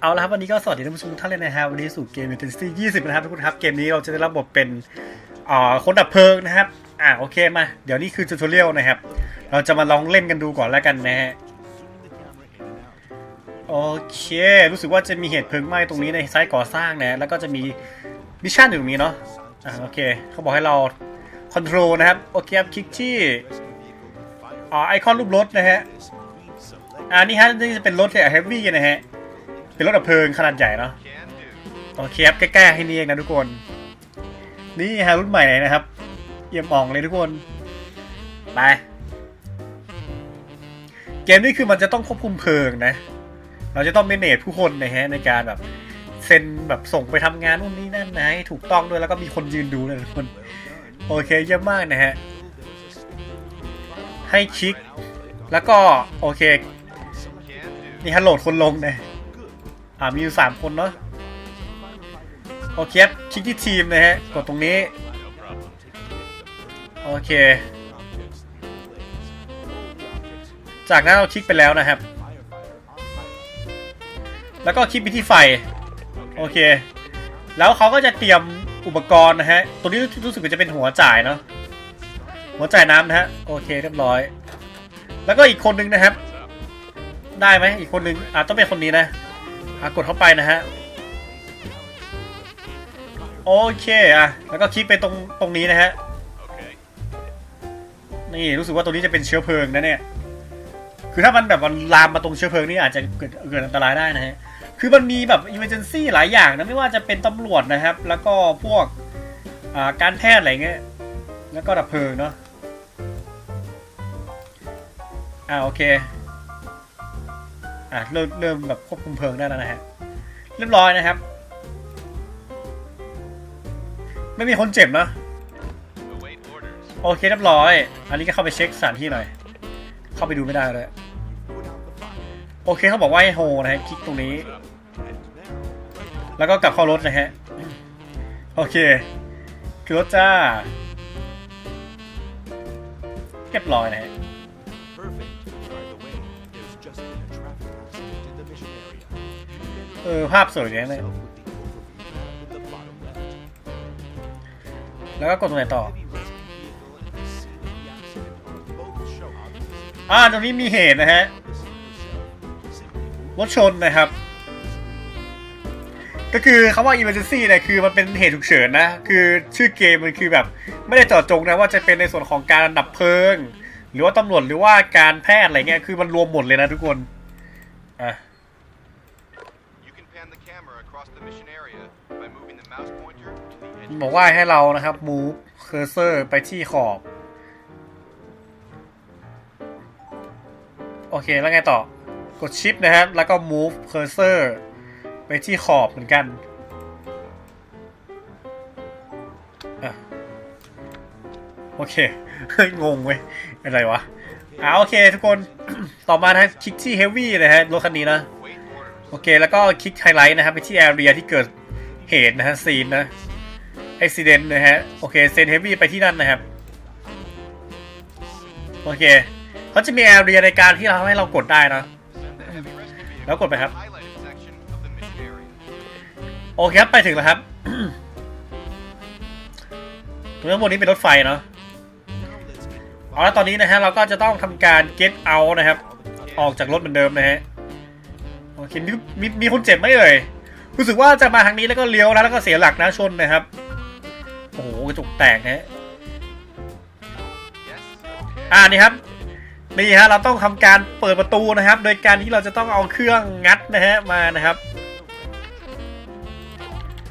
เอาละครับวันนี้ก็สวัสดีท่านผู้ชมทุกท่านเลยนะครับวันนี้สู่เกม Intensity 20 นะครับทุกคนครับ เกมนี้เราจะได้รับบทเป็นอ่าคนดับเพลิงนะครับ อ่าโอเคมา เดี๋ยวนี้คือ t ู t o เรียลนะครับ เราจะมาลองเล่นกันดูก่อนแล้วกันนะฮะโอเค รู้สึกว่าจะมีเหตุเพลิงไหม้ตรงนี้ในไซต์ก่อสร้างนะ แล้วก็จะมีมิชชั่นอยู่ตรงนี้เนาะอ่าโอเคเขาบอกให้เราคอนโทรลนะครับโอเคครับคลิกที่อ่าไอคอนรูปรถนะฮะอ่านี่ฮะนี่จะเป็นรถเฮฟวี่นะฮะ เป็นรถดับเพลิงขนาดใหญ่เนาะโอเคครับใกล้ๆให้นี่เองนะทุกคน นี่ฮะรุ่นใหม่เลยนะครับเยี่ยมอ่องเลยทุกคน ไป เกมนี้คือมันจะต้องควบคุมเพลิงนะ เราจะต้องเมเนจผู้คนนะฮะในการแบบเซ็นแบบส่งไปทำงานนู่นนี่นั่นนะให้ถูกต้องด้วยแล้วก็มีคนยืนดูเลยทุกคน โอเคเยี่ยมมากนะฮะ ให้คลิก แล้วก็โอเค นี่ฮัลโหลดคนลงนะ อ่ามีอยู่สามคนเนาะโอเคคลิกที่ทีมนะฮะ กดตรงนี้ โอเค จากนั้นเราคลิกไปแล้วนะครับ แล้วก็คลิกไปที่ไฟ โอเค แล้วเขาก็จะเตรียมอุปกรณ์นะฮะ ตัวนี้รู้สึกว่าจะเป็นหัวจ่ายเนาะ หัวจ่ายน้ำนะฮะ โอเคเรียบร้อย แล้วก็อีกคนนึงนะครับ ได้ไหมอีกคนนึงอ่าต้องเป็นคนนี้นะ อะกดเข้าไปนะฮะ โอเคอะ แล้วก็คลิกไปตรงตรงนี้นะฮะ นี่รู้สึกว่าตรงนี้จะเป็นเชื้อเพลิงนะเนี่ย คือถ้ามันแบบมันลามมาตรงเชื้อเพลิงนี่อาจจะเกิดเกิดอันตรายได้นะฮะ คือมันมีแบบ emergency หลายอย่างนะไม่ว่าจะเป็นตำรวจนะครับ แล้วก็พวกอ่าการแพทย์อะไรเงี้ย แล้วก็ดับเพลิงเนาะอ่าโอเค อะเริ่มเริ่มแบบควบคุมเพลิงได้แล้วนะฮะเรียบร้อยนะครับ ไม่มีคนเจ็บเนะโอเคเรียบร้อย อันนี้ก็เข้าไปเช็คสถานที่หน่อย เข้าไปดูไม่ได้เลยโอเคเขาบอกว่าให้โฮนะฮะคลิกตรงนี้ แล้วก็กลับเข้ารถนะฮะโอเคคือรถจ้าเรียบร้อยนะฮะ ออภาพสวยเลยนะแล้วก็กดตรงไหนต่อ อ่าตรงนี้มีเหตุนะฮะ รถชนนะครับ ก็คือคำว่า emergency เนี่ยคือมันเป็นเหตุฉุกเฉินนะ คือชื่อเกมมันคือแบบ ไม่ได้เจาะจงนะว่าจะเป็นในส่วนของการดับเพลิง หรือว่าตำรวจหรือว่าการแพทย์อะไรเงี้ย คือมันรวมหมดเลยนะทุกคน อะ บอกว่าให้เรานะครับ move cursor ไปที่ขอบ โอเคแล้วไงต่อกดชิปนะครับ แล้วก็ move cursor ไปที่ขอบเหมือนกันอโอเค งงเว้ย อะไรวะอ่าโอเคทุกคน ต่อมานะคลิกที่ heavy นะฮะรถคันนี้นะ โอเค แล้วก็คลิกไฮไลท์นะครับ ไปที่แอเรียที่เกิดเหตุนะฮะซีนนะ อุบิเหตุนะฮะ โอเค เซนเฮฟวี่ไปที่นั่นนะครับ โอเคเขาจะมีแอเรียในการที่เราให้เรากดได้นะ แล้วกดไปครับ โอเคครับ ไปถึงแล้วครับตรงข้บนนี้เป็นรถไฟเนาะเอาละตอนนี้นะฮะ เราก็จะต้องทำการ get out นะครับ ออกจากรถเหมือนเดิมนะฮะ โอเค มีมีมีคนเจ็บไหมเอ่ยรู้สึกว่าจะมาทางนี้แล้วก็เลี้ยวนะแล้วก็เสียหลักนะชนนะครับ กระจกแตกนะฮะ Yes? Okay. อ่านี่ครับนี่ฮะเราต้องทำการเปิดประตูนะครับ โดยการที่เราจะต้องเอาเครื่องงัดนะฮะมานะครับ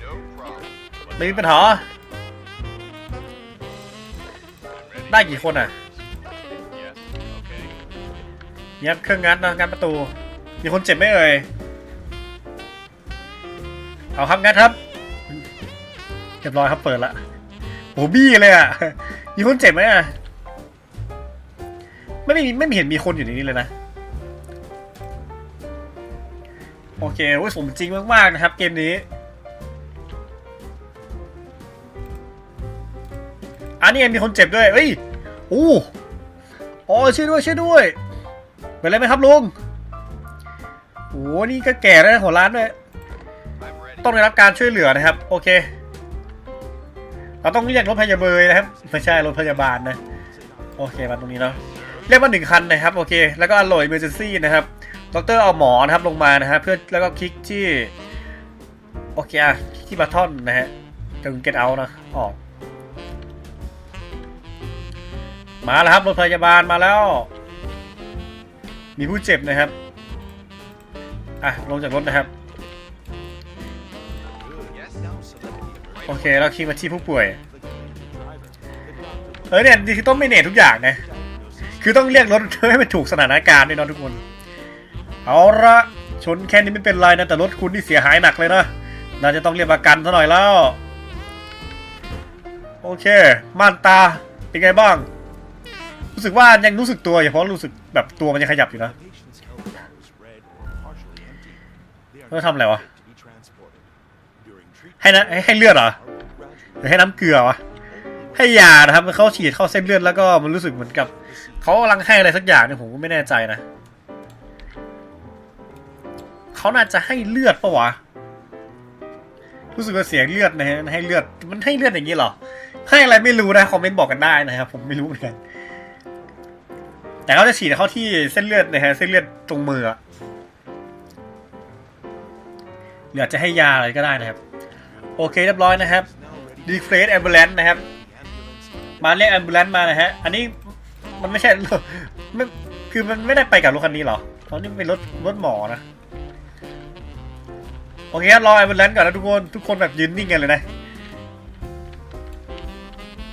No problem. ไม่มีปัญหาได้กี่คนอะ Yes. Okay. เนี่ยเครื่องงัดนะงัดประตู มีคนเจ็บไหมเอ่ยเอาครับงัดครับเรียบร้อยครับเปิดละ โอ้บี้เลยอะ มีคนเจ็บไหมอะ ไม่มีไม่มีเห็นมีคนอยู่ในนี้เลยนะ โอเคโอ้ยสมจริงมากๆนะครับ เกมนี้ อันนี้มีคนเจ็บด้วย เอ้ยอู้โอ้ช่วยด้วยช่วยด้วย เป็นไรไหมครับลุงโหนี่ก็แก่แล้วนหัวร้านด้วย ต้องได้รับการช่วยเหลือนะครับ โอเค เราต้องเรียกรถพยาบาลนะครับ ไม่ใช่รถพยาบาลนะ โอเคมาตรงนี้เนาะเรียกมาหนึ่งคันนะครับโอเค แล้วก็อร่อยเมอร์เจนซี่นะครับดรเอาหมอนะครับลงมานะครับเพื่อแล้วก็คลิกที่โอเคอะที่บัตทอนนะฮะถึงเก็ตเอานะออก มาแล้วครับรถพยาบาลมาแล้ว มีผู้เจ็บนะครับอะลงจากรถนะครับ โอเคแล้วคลิกมาที่ผู้ป่วย เออเนี่ยดิจิตอลไม่เนตทุกอย่างนะคือต้องเรียกรถให้มันถูกสถานการณ์ด้วยนะทุกคน เอาละชนแค่นี้ไม่เป็นไรนะ แต่รถคุณนี่เสียหายหนักเลยนะ น่าจะต้องเรียกประกันซะหน่อยแล้ว โอเค ม่านตา เป็นไงบ้าง รู้สึกว่ายังรู้สึกตัวอยู่เพราะรู้สึกแบบตัวมันยังขยับอยู่นะเออทำอะไรวะ ให้นะให้ให้เลือดเหรอหรือให้น้ำเกลือวะให้ยานะครับเขาฉีดเข้าเส้นเลือดแล้วก็มันรู้สึกเหมือนกับเขากำลังให้อะไรสักอย่างเนี่ยผมก็ไม่แน่ใจนะเขาน่าจะให้เลือดปะวะรู้สึกว่าเสียงเลือดนะฮะให้เลือดมันให้เลือดอย่างนี้เหรอให้อะไรไม่รู้นะคอมเมนต์บอกกันได้นะครับผมไม่รู้เหมือนกันแต่เขาจะฉีดเข้าที่เส้นเลือดนะฮะเส้นเลือดตรงมืออะหรืออาจจะให้ยาอะไรก็ได้นะครับ โอเคเรียบร้อยนะครับดีเฟรสแอมบูเลนนะครับ มาเรียกแอมบูเลนมานะฮะ อันนี้มันไม่ใช่ไม่คือมันไม่ได้ไปกับรถคันนี้หรอเพราะนี่เป็นรถรถหมอนะโอเครับรอแอมบูเลนก่อนนะทุกคนทุกคนแบบยืนนิ่งกันเลยนะ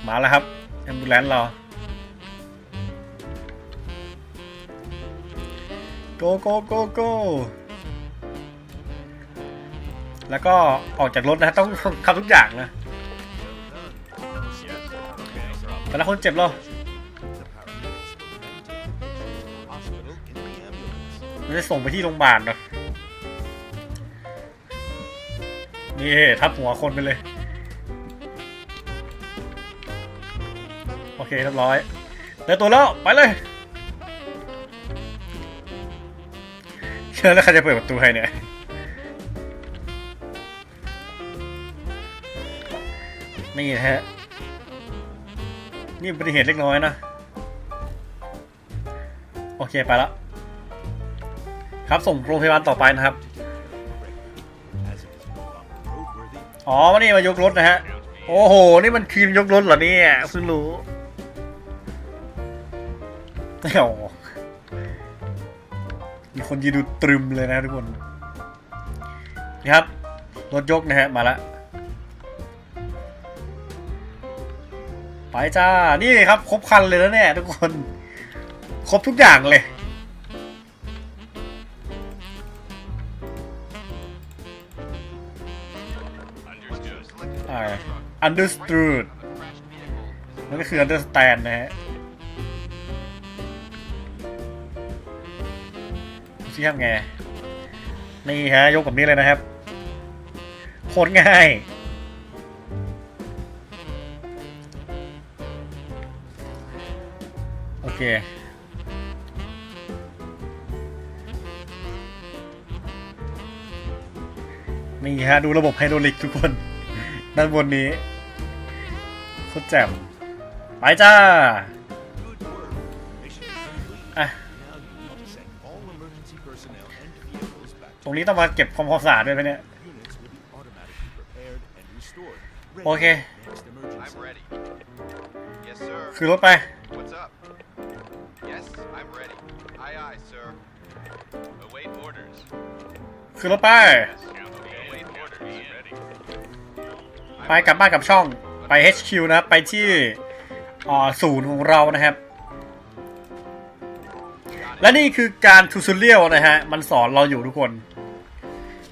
มาแล้วครับแอมบูเลนรอโกโกโกโก แล้วก็ออกจากรถนะต้องทำทุกอย่างนะแต่ละคนเจ็บเหรอ hospital in the ambulance. มันจะส่งไปที่โรงพยาบาลเนาะนี่ทับหัวคนไปเลย โอเคเรียบร้อยเดินตัวแล้ว ไปเลยเชื่อแล้วใครจะเปิดประตูให้เนี่ย นี่นะฮะ นี่อุบัติเหตุเล็กน้อยนะ โอเคไปแล้วครับส่งโรงพยาบาลต่อไปนะครับ As it is no longer roadworthy, อ๋อวันนี้มายกรถนะฮะ โอ้โห นี่มันคืนยกรถเหรอเนี่ยเพิ่งรู้โอ้โหมีคนยืนดูตรึมเลยนะทุกคน นี่ครับ รถยกนะฮะ มาแล้ว ไปจ้า นี่ครับ ครบคันเลยแล้วเนี่ยทุกคน ครบทุกอย่างเลยอ่า understood นั่นก็คือ understand นะฮะดูสิทำไง นี่ฮะ ยกแบบนี้เลยนะครับ โคตรง่าย นี่ฮะ ดูระบบไฮดรอลิกทุกคน ด้านบนนี้โคตรแจ่มไปจ้า good work. Mission complete. อะ Now you need to send all emergency personnel and vehicles back ตรงนี้ต้องมาเก็บความความสะอาดด้วยไหมเนี่ย Units will be automatically prepared and restored. Ready Okay. for Next emergency. I'm ready. Yes, sir. คือรถไป Aye, aye, sir. Await orders. คือรถไป Await orders. Ready. ไปกลับบ้านกับช่องไป HQ นะครับไปที่อ่าศูนย์ของเรานะครับ และนี่คือการทูซูเรียลนะฮะ มันสอนเราอยู่ทุกคน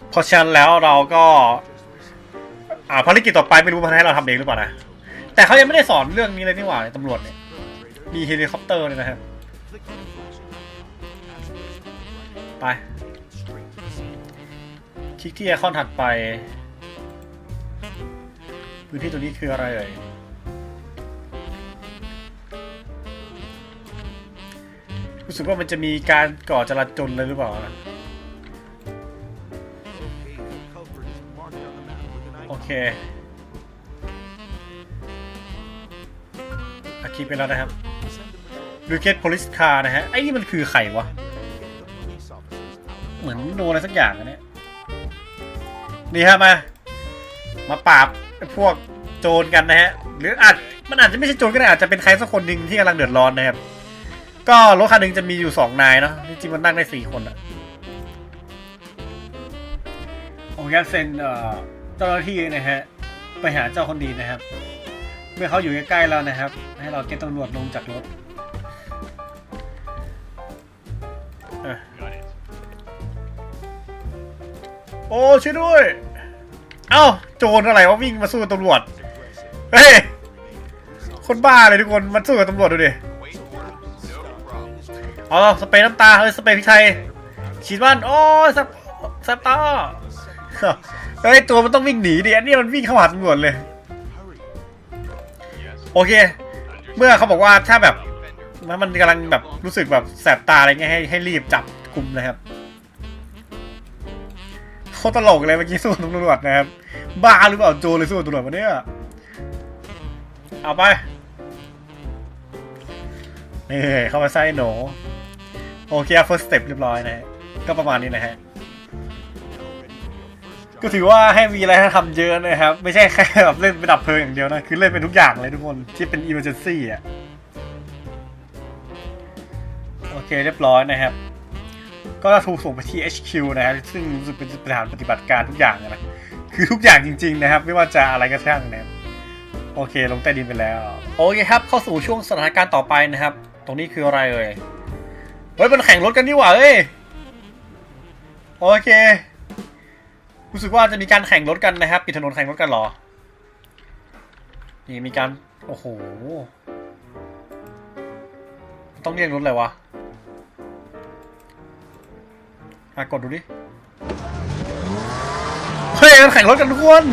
เพราะฉะนั้นแล้วเราก็อ่าภารกิจต่อไปไม่รู้มันให้เราทำเองหรือเปล่านะ แต่เขายังไม่ได้สอนเรื่องนี้เลยนี่หว่าตำรวจเนี่ย มีเฮลิคอปเตอร์เลยนะครับ the flashing ไป คลิกที่ไอคอนถัดไปพื้นที่ตัวนี้คืออะไรเอ่ยรู้สึกว่ามันจะมีการก่อจลาจลเลยหรือเปล่า โอเคอาคีไปแล้วนะครับลูเกตโพลิสคาร์นะฮะ ไอ้นี่มันคือไข่วะ เหมือนโดนอะไรสักอย่างอันเนี้ยนี่ฮะมา มาปราบไอ้พวกโจรกันนะฮะ หรืออาจมันอาจจะไม่ใช่โจรก็ได้อาจจะเป็นใครสักคนหนึ่งที่กำลังเดือดร้อนนะครับ ก็รถคันหนึ่งจะมีอยู่สองนายเนาะจริงๆมันนั่งได้สี่คนอะผมอยากเซ็นเอ่อเจ้าหน้าที่นะฮะไปหาเจ้าคนดีนะครับ เมื่อเขาอยู่ใกล้ๆเรานะครับ ให้เราเก็ตตำรวจลงจากรถ โอ้ช่วยด้วย เอ้าโจรอะไรวะวิ่งมาสู้กับตำรวจ เฮ้ย คนบ้าเลยทุกคน มันสู้กับตำรวจดูดิ Wait orders. No problem. เอาสเปรย์น้ำตาเฮ้ยสเปรย์พริกไทยฉีดว่านโอ้สสตาเฮ้ยตัวมันต้องวิ่งหนีดิอันนี้มันวิ่งเข้าหาตำรวจเลย โอเค เมื่อเขาบอกว่าถ้าแบบมันกำลังแบบรู้สึกแบบแสบตาอะไรเงี้ยให้ให้รีบจับกลุ่มนะครับ คตรตลกเลยเมื่อกี้สู้ตำรวจนะครับ บ้าหรือเปล่าโจเลยสู้ตำรวจมาเนี่ยเอาไปนี่เข้ามาใส่หนูโอเค first step เรียบร้อยนะ ก็ประมาณนี้นะฮะ ก็ถือว่าให้มีอะไรให้ทำเยอะนะครับ ไม่ใช่แค่แบบเล่นเป็นดับเพลิงอย่างเดียวนะ คือเล่นเป็นทุกอย่างเลยทุกคนที่เป็น emergency อะ โอเคเรียบร้อยนะครับ ก็ถูกส่งไปที่ HQ นะครับซึ่งรู้สึกเป็นสถานปฏิบัติการทุกอย่างนะคือทุกอย่างจริง ๆ นะครับ ไม่ว่าจะอะไรก็ช่างนะครับโอเค ลงใต้ดินไปแล้ว โอเคครับ เข้าสู่ช่วงสถานการณ์ต่อไปนะครับ ตรงนี้คืออะไรเอ่ยเฮ้ยมันแข่งรถกันนี่หว่าเอ้ยโอเครู้สึกว่าจะมีการแข่งรถกันนะครับ ปิดถนนแข่งรถกันหรอ นี่มีการ โอ้โห ต้องเรียกรถอะไรวะ มากดดูดิ เฮ้ยมันแข่งรถกันทุกคน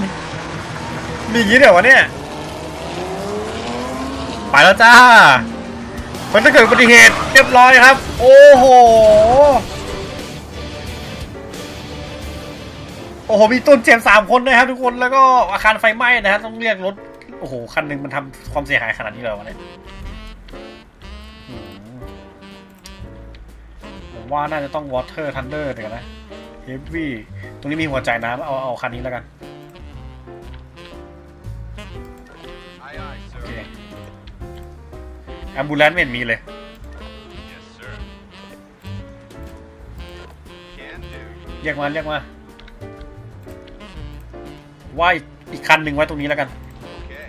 มีอย่างนี้เดี๋ยววะเนี่ย ไปแล้วจ้า มันจะเกิดอุบัติเหตุเรียบร้อยครับ โอ้โห โอ้โห มีต้นเจ็บสามคนนะครับทุกคน แล้วก็อาคารไฟไหม้นะครับต้องเรียกรถ โอ้โห คันหนึ่งมันทำความเสียหายขนาดนี้เลยวะเนี่ย ว่าน่าจะต้อง Water Thunder เดี๋ยวนะ Heavy ตรงนี้มีหัวใจน้ำเอาเอาคันนี้แล้วกันโอเคแอมบูเลนไม่มีเลยเรียกมาเรียกมาว่าอีกอีคันหนึ่งไว้ตรงนี้แล้วกัน Okay.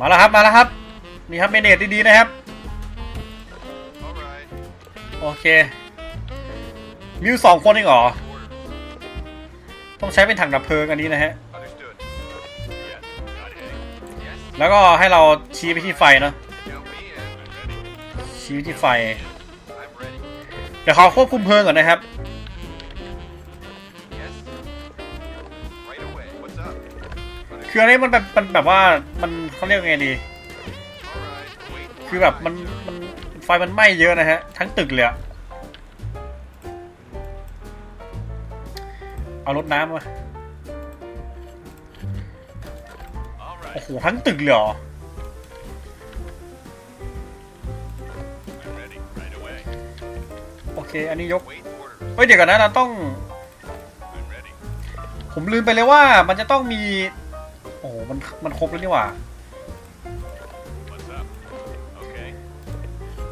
มาแล้วครับมาแล้วครับ นี่ครับเมเนตดีๆนะครับ เคมีอยู่สองคนเองเหรอ ต้องใช้เป็นถังดับเพลิงอันนี้นะฮะ แล้วก็ให้เราชี้ไปที่ไฟเนาะ ชี้ไปที่ไฟ เดี๋ยวเขอควบคุมเพลิงก่อนนะครับคืออันนี้มันแบบมันแบบว่ามันเขาเรียกไงดี คือแบบมัน ไฟมันไหม้เยอะนะฮะ ทั้งตึกเลยอะเอารถน้ำมาโอ้ right. โหทั้งตึกเลยเหรอโอเค อันนี้ยก Wait orders. เฮ้ยเดี๋ยวก่อนนะเราต้อง ผมลืมไปเลยว่ามันจะต้องมี โอ้โหมันมันครบแล้วนี่หว่า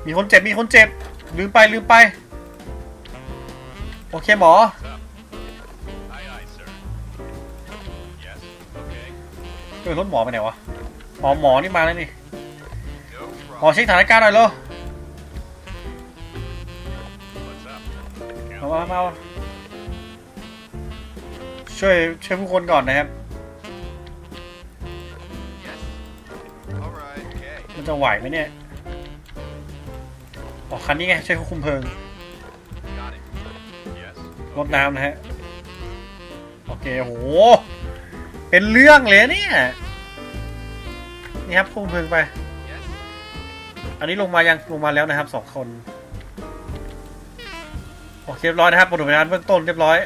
มีคนเจ็บมีคนเจ็บลืมไปลืมไป โอเคหมอเออรถหมอไปไหนวะอ๋อหมอนี่มาแล้วนี่หมอเช็คสถานการณ์หน่อยเลย What's up? เอามามาเอาช่วยช่วยผู้คนก่อนนะครับมันจะไหวไหมเนี่ย อ๋อคันนี้ไงใช่วยควบคุมเพลิงรดน้ำนะฮะ โอเคโห เป็นเรื่องเลยเนี่ย นี่ครับควบคุมเพลิงไป อันนี้ลงมายังลงมาแล้วนะครับสองคน โอเคเรียบร้อยนะครับปฐมพยาบาลเบื้องต้นเรียบร้อย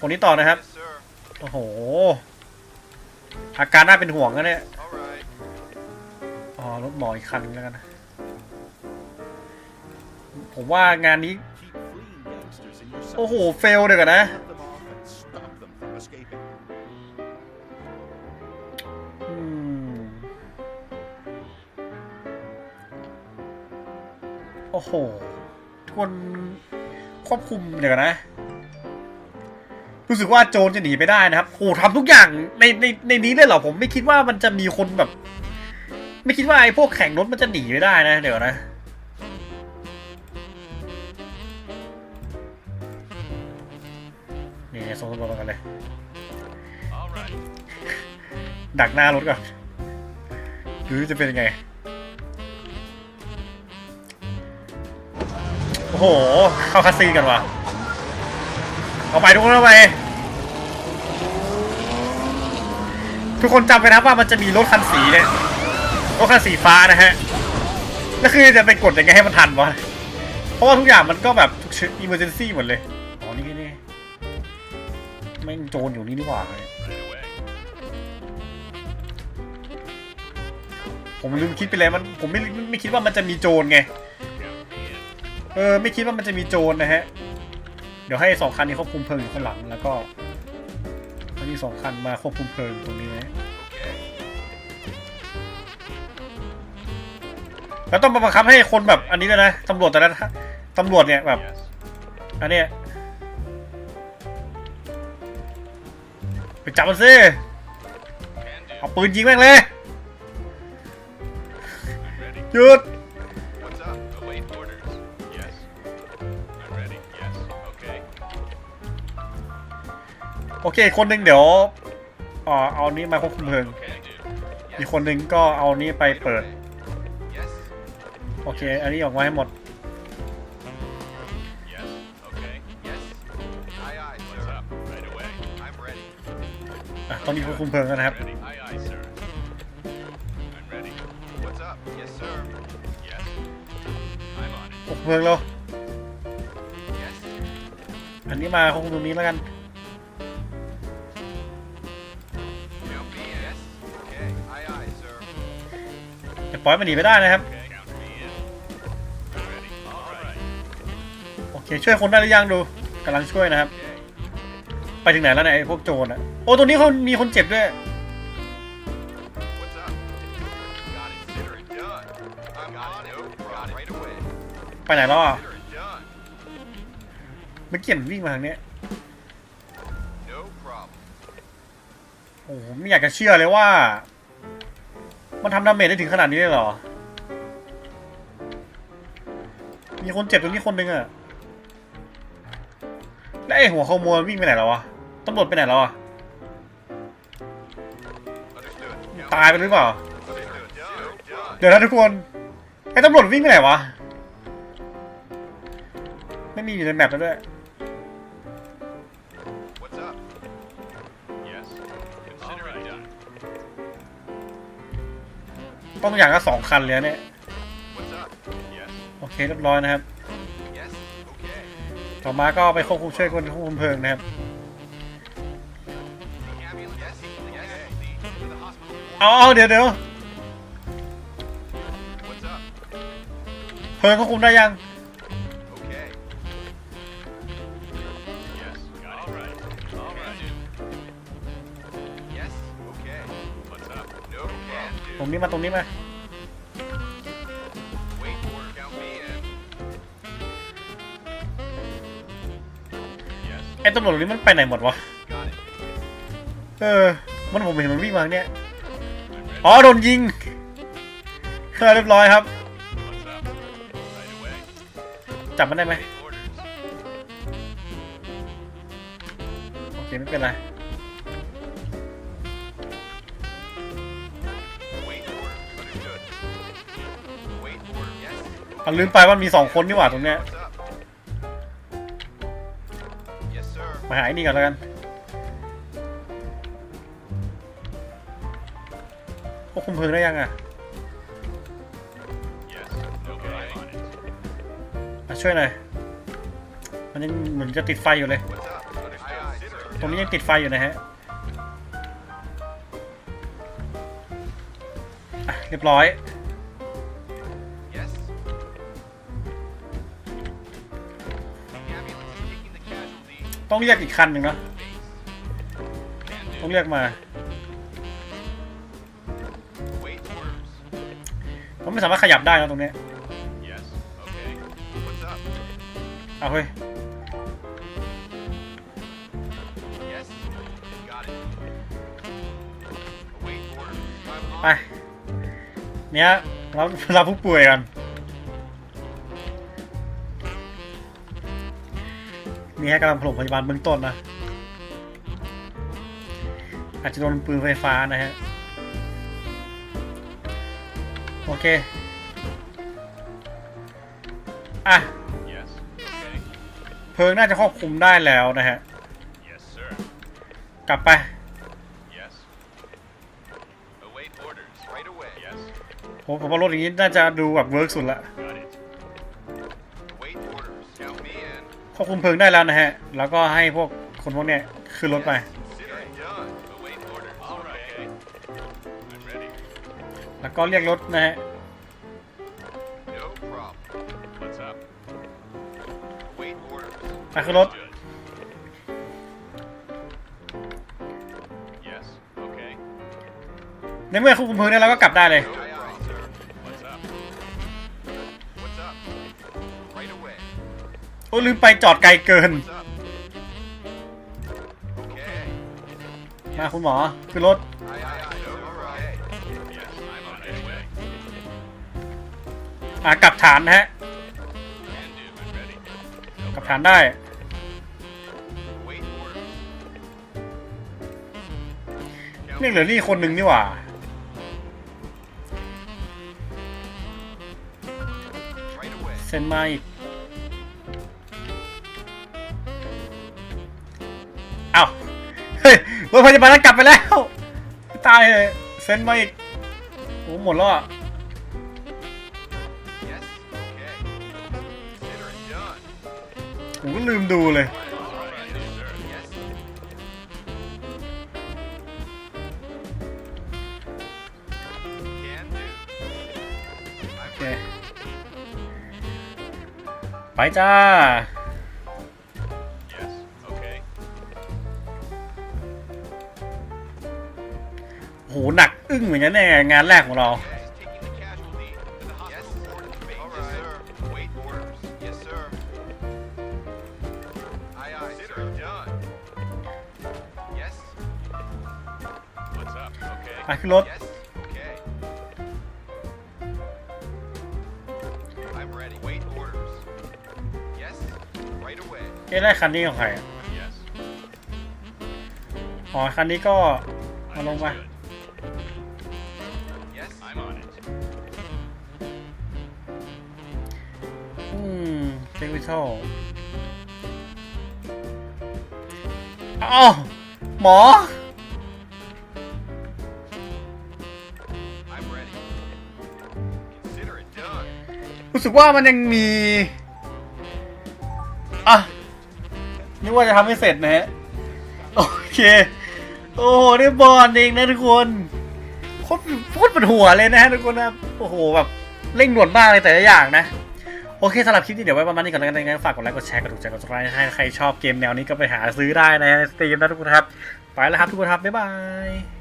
คนนี้ต่อนะครับ โอ้โห อาการน่าเป็นห่วงนะเนี่ย หมออีกคันแล้วกันนะ ผมว่างานนี้ โอ้โห เฟลเดี๋ยวกันนะ โอ้โหทุกคนควบคุมเดี๋ยวกันนะ รู้สึกว่าโจรจะหนีไปได้นะครับ โอ้โหทำทุกอย่างในในในนี้เลยเหรอ ผมไม่คิดว่ามันจะมีคนแบบ ไม่คิดว่าไอ้พวกแข่งรถมันจะหนีไปได้นะ เดี๋ยวนะ นี่ส่งตำรวจมากันเลย right. ดักหน้ารถก่อนดูจะเป็นยังไง โอ้โห เข้าคาซีกันว่ะ เอาไปทุกคนเอาไปทุกคนจำไว้นะว่ามันจะมีรถคันสีเนี่ย รถคันสีฟ้านะฮะแล้วคือจะไปกดยังไงให้มันทันวะเพราะว่าทุกอย่างมันก็แบบทุกอิมเมอร์เจนซี่หมดเลยอ๋อนี่นี่ไม่โจรอยู่นี่นี่หว่าผมลืมคิดไปเลยมันผมไม่ไม่ไม่คิดว่ามันจะมีโจรไงเออไม่คิดว่ามันจะมีโจรนะฮะ เดี๋ยวให้สองคันนี้ควบคุมเพลิงอยู่ข้างหลังแล้วก็อันนี้สองคันมาควบคุมเพลิงตรงนี้นะ แล้วต้องมาบังคับให้คนแบบอันนี้ด้วยนะตำรวจแต่ละท่าตำรวจเนี่ยแบบ Yes. อันเนี้ยไปจับมันสิ Can do. เอาปืนยิงแม่งเลย I'm ready. หยุด What's up? Await orders. Yes. I'm ready. Yes. Okay. โอเค คนหนึ่งเดี๋ยวอ่าเอานี้มาควบคุมเพลิง Can do. อีกคนหนึ่งก็เอานี้ไปเปิด Yes. โอเค อันนี้ออกมาให้หมด Yes. Okay. Yes. Aye, aye, What's sir. up? Right away. I'm ready. อะตอนนี้ควบคุมเพลิงแล้วนะครับ Ready. Aye, aye, sir. I'm ready. What's up? Yes, sir. Yes. I'm on it. ควบคุมเพลิงแล้ว Yes. อันนี้มาควบคุมตรงนี้แล้วกัน Count me in. Yes. Okay. Aye, aye, sir. จะปล่อยมันหนีไม่ได้นะครับ Okay. คช่วยคนได้หรือยังดูกำลังช่วยนะครับ ไปถึงไหนแล้วเนี่ยไอ้พวกโจรอะโอ้ตรงนี้เขามีคนเจ็บด้วย ไปไหนแล้วอะ Consider it done. เมื่อกี้มันวิ่งมาทางเนี้ยโอ้ไม่อยากจะเชื่อเลยว่า มันทำดาเมจได้ถึงขนาดนี้เลยเหรอ มีคนเจ็บตรงนี้คนหนึงอะ แล้วไอ้หัวขโมยวิ่งไปไหนแล้ววะตำรวจไปไหนแล้วอะตายไปหรือเปล่า เดี๋ยวนะทุกคนไอ้ตำรวจวิ่งไปไหนวะ ไม่มีอยู่ในแมปแล้วด้วยต้องอย่างละสองคันเลยเนี่ย โอเคเรียบร้อยนะครับ ต่อมาก็ไปควบคุมช่วยคนควบคุมเพลิงนะครับ Ambulance. Yes. Yes. To the hospital. เอาเอาเดี๋ยวเดี๋ยว What's up? เพลิงควบคุมได้ยัง Okay. Yes. Got it. All right. All right. Yes. Okay. What's up? No can ตรง do. นี้มาตรงนี้มา ตำรวจนี้มันไปไหนหมดวะ เออ มันผมเห็นมันวิ่งมาเนี่ย อ๋อโดนยิงเรียบร้อยครับ จับมันได้ไหมโอเคไม่เป็นไรลืมไปว่ามีสองคนนี่หว่าตรงเนี้ย มาหาไอ้นี่ก่อนแล้วกันควบคุมเพลิงได้ยังอะ Yes. Okay. I'm on it. มาช่วยหน่อย มันยังเหมือนจะติดไฟอยู่เลย ตรงนี้ยังติดไฟอยู่นะฮะเรียบร้อย เรียกอีกคันหนึ่งเนอะ Can do. ต้องเรียกมา Wait orders. ผมไม่สามารถขยับได้นะตรงเนี้ย Yes. Okay. What's up? เอาเฮ้ย Yes. Got it. Await orders. I'm ไป on. เนี้ยเราเราผู้ป่วยกัน นี่ฮะกำลังผลพยาบาลเบื้องต้นนะ อาจจะโดนปืนไฟฟ้านะฮะ โอเค อะ Yes. Okay. เพลิงน่าจะควบคุมได้แล้วนะฮะ Yes, sir. กลับไป Yes. Await orders. Right away. Yes. ผมผมว่ารถอย่างนี้น่าจะดูแบบเวิร์กสุดละ ควบคุมเพลิงได้แล้วนะฮะ แล้วก็ให้พวกคนพวกเนี้ยขึ้นรถไป Consider it done. Await orders. All right. Okay. I'm ready. แล้วก็เรียกรถนะฮะ No problem. What's up? Await orders. ไปขึ้นรถ Good. Yes. Okay. ในเมื่อควบคุมเพลิงได้แล้วก็กลับได้เลย ลืมไปจอดไกลเกิน มาคุณหมอคือรถ อะกลับฐานฮะ กลับฐานได้ นี่เหลือนี่คนหนึ่งนี่หว่าเซนไมาอี รถพยาบาลนั้นกลับไปแล้ว ตายเลยเซ็นมาอีกโอ้หมดแล้วอะ Yes. Okay. Consider it done. ผมก็ลืมดูเลย Alright, sir. Yes. โอเค ไปจ้า อึ้งเหมือนกันในงานแรกของเรา ไปขึ้นรถเอ๊ะได้คันนี้ของใครอ๋อ คันนี้ก็มาลงไป อ้าหมอ I'm ready. Consider it done. รู้สึกว่ามันยังมี อะนึกว่าจะทำให้เสร็จนะฮะ โอเค โอ้โหได้บอลเองนะทุกคนโคตรโคตรปวดหัวเลยนะฮะทุกคนนะ โอ้โหแบบเร่งด่วนมากเลยแต่ละอย่างนะ โอเคสำหรับคลิปนี้เดี๋ยวไว้ประมาณนี้ก่อนแล้วกันยังไงฝากกดไลค์กดแชร์กดถูกใจกดติดตามให้ใครชอบเกมแนวนี้ก็ไปหาซื้อได้ในสตรีมนะทุกคนครับ ไปแล้วครับทุกคนครับบ๊ายบาย